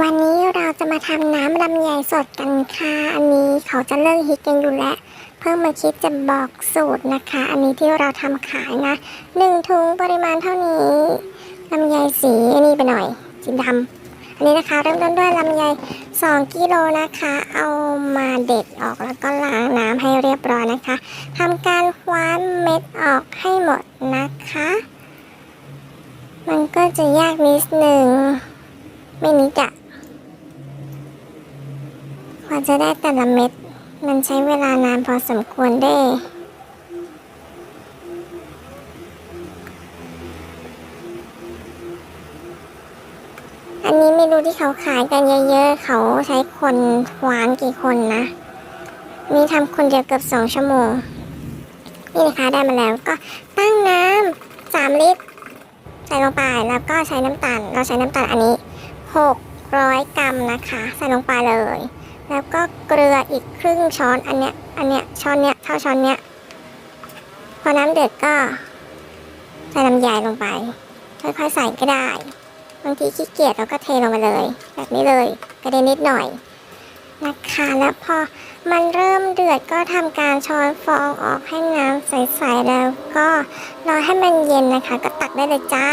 วันนี้เราจะมาทำน้ำลำไยสดกันค่ะ อันนี้เขาจะเลิกฮิตกันอยู่แล้ว เพิ่งมาคิดจะบอกสูตรนะคะ อันนี้ที่เราทำขายนะหนึ่งถุงปริมาณเท่านี้ลำไยสีอันนี้ไปหน่อยสีดำอันนี้นะคะ เริ่มต้นด้วยลำไย2กิโลนะคะ เอามาเด็ดออกแล้วก็ล้างน้ำให้เรียบร้อยนะคะทำการคว้านเม็ดออกให้หมดนะคะ มันก็จะยากนิดหนึ่งไม่นิดอะ ว่าจะได้แต่ละเม็ด มันใช้เวลานานพอสมควรเด้อันนี้ไม่รู้ที่เขาขายกันเยอะๆ เขาใช้คนหวานกี่คนนะ มีทำคนเดียวเกือบสองชั่วโมง นี่นะคะได้มาแล้วก็ตั้งน้ำสามลิตร ใส่ลงไปแล้วก็ใช้น้ำตาล เราใช้น้ำตาลอันนี้600กรัมนะคะ ใส่ลงไปเลย แล้วก็เกลืออีกครึ่งช้อนอันเนี้ยอันเนี้ยช้อนเนี้ยเท่าช้อนเนี้ยพอน้ำเดือดก็ใส่น้ำใยลงไปค่อยๆใส่ก็ได้บางทีขี้เกียจเราก็เทลงไปเลย แบบนี้เลยกระเด็นนิดหน่อยนะคะแล้วพอมันเริ่มเดือดก็ทำการช้อนฟองออกให้น้ำใสๆแล้วก็รอให้มันเย็นนะคะ ก็ตักได้เลยจ้า